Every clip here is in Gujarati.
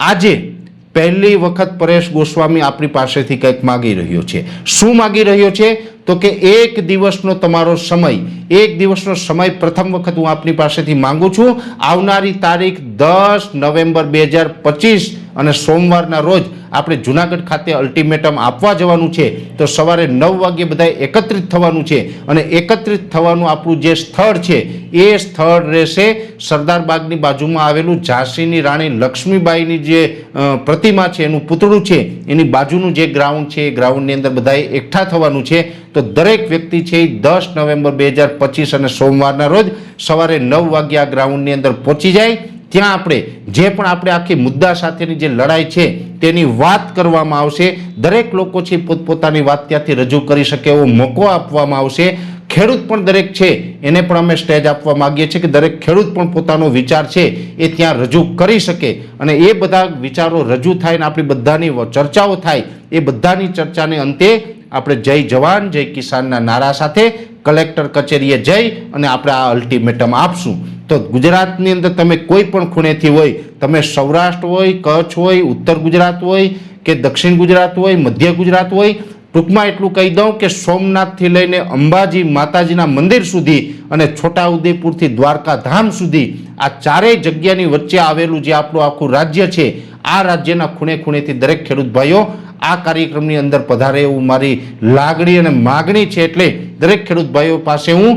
આજે પહેલી વખત પરેશ ગોસ્વામી આપણી પાસેથી કંઈક માગી રહ્યો છે. શું માગી રહ્યો છે? તો કે એક દિવસનો તમારો સમય, એક દિવસનો સમય પ્રથમ વખત હું આપની પાસેથી માંગુ છું. આવનારી તારીખ દસ નવેમ્બર બે હજાર પચીસ અને સોમવારના રોજ આપણે જુનાગઢ ખાતે અલ્ટિમેટમ આપવા જવાનું છે, તો સવારે નવ વાગે બધાએ એકત્રિત થવાનું છે. અને એકત્રિત થવાનું આપણું જે સ્થળ છે, એ સ્થળ રહેશે સરદાર બાગની બાજુમાં આવેલું ઝાંસીની રાણી લક્ષ્મીબાઈની જે પ્રતિમા છે, એનું પૂતળું છે, એની બાજુનું જે ગ્રાઉન્ડ છે, એ ગ્રાઉન્ડની અંદર બધાએ એકઠા થવાનું છે. તો દરેક વ્યક્તિ છે એ દસ નવેમ્બર બે હજાર પચીસ અને સોમવારના રોજ સવારે નવ વાગ્યા ગ્રાઉન્ડની અંદર પહોંચી જાય. ત્યાં આપણે જે પણ આપણે આખી મુદ્દા સાથેની જે લડાઈ છે તેની વાત કરવામાં આવશે. દરેક લોકો છે પોતપોતાની વાત ત્યાંથી રજૂ કરી શકે એવો મોકો આપવામાં આવશે. ખેડૂત પણ દરેક છે એને પણ અમે સ્ટેજ આપવા માગીએ છીએ કે દરેક ખેડૂત પણ પોતાનો વિચાર છે એ ત્યાં રજૂ કરી શકે. અને એ બધા વિચારો રજૂ થાય ને આપણી બધાની ચર્ચાઓ થાય એ બધાની ચર્ચાને અંતે આપણે જય જવાન, જય કિસાનના નારા સાથે કલેક્ટર કચેરીએ જઈ અને આપણે આ અલ્ટિમેટમ આપશું. તો ગુજરાતની અંદર તમે કોઈ પણ ખૂણેથી હોય, તમે સૌરાષ્ટ્ર હોય, કચ્છ હોય, ઉત્તર ગુજરાત હોય કે દક્ષિણ ગુજરાત હોય, મધ્ય ગુજરાત હોય, ટૂંકમાં એટલું કહી દઉં કે સોમનાથથી લઈને અંબાજી માતાજીના મંદિર સુધી અને છોટાઉદેપુરથી દ્વારકાધામ સુધી આ ચારેય જગ્યાની વચ્ચે આવેલું જે આપણું આખું રાજ્ય છે, આ રાજ્યના ખૂણે ખૂણેથી દરેક ખેડૂત ભાઈઓ આ કાર્યક્રમની અંદર પધારે એવું મારી લાગણી અને માગણી છે એટલે દરેક ખેડૂત ભાઈઓ પાસે હું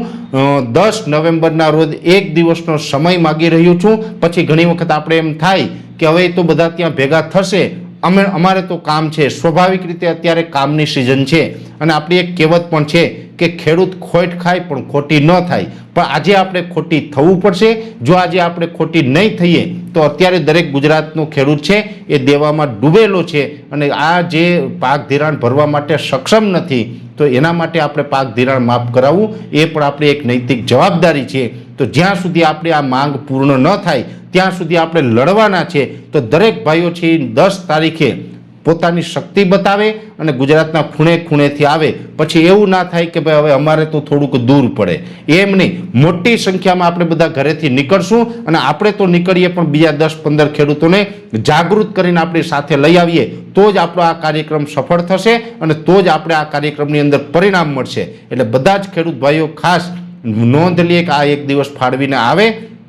દસ નવેમ્બરના રોજ એક દિવસનો સમય માગી રહ્યો છું. પછી ઘણી વખત આપણે એમ થાય કે હવે તો બધા ત્યાં ભેગા થશે. અમે, અમારે તો કામ છે. સ્વાભાવિક રીતે અત્યારે કામની સિઝન છે. અને આપણી એક કહેવત પણ છે કે ખેડૂત ખોટ ખાય પણ ખોટી ન થાય. પણ આજે આપણે ખોટી થવું પડશે. જો આજે આપણે ખોટી નહીં થઈએ, તો અત્યારે દરેક ગુજરાતનો ખેડૂત છે એ દેવામાં ડૂબેલો છે. અને આ જે પાક ધિરાણ ભરવા માટે સક્ષમ નથી તો એના માટે આપણે પાક ધિરાણ માફ કરાવવું, એ પણ આપણી એક નૈતિક જવાબદારી છે. તો જ્યાં સુધી આપણે આ માંગ પૂર્ણ ન થાય, ત્યાં સુધી આપણે લડવાના છે. તો દરેક ભાઈઓ છે, દસ તારીખે પોતાની શક્તિ બતાવે અને ગુજરાતના ખૂણે ખૂણેથી આવે. પછી એવું ના થાય કે ભાઈ હવે અમારે તો થોડુંક દૂર પડે. એમ નહીં. મોટી સંખ્યામાં આપણે બધા ઘરેથી નીકળશું અને આપણે તો નીકળીએ પણ બીજા દસ, પંદર ખેડૂતોને જાગૃત કરીને આપણી સાથે લઈ આવીએ. તો જ આપણો આ કાર્યક્રમ સફળ થશે અને તો જ આપણે આ કાર્યક્રમની અંદર પરિણામ મળશે. એટલે બધા જ ખેડૂત ભાઈઓ ખાસ નોંધ લે કે આ એક દિવસ ફાળવીને આવે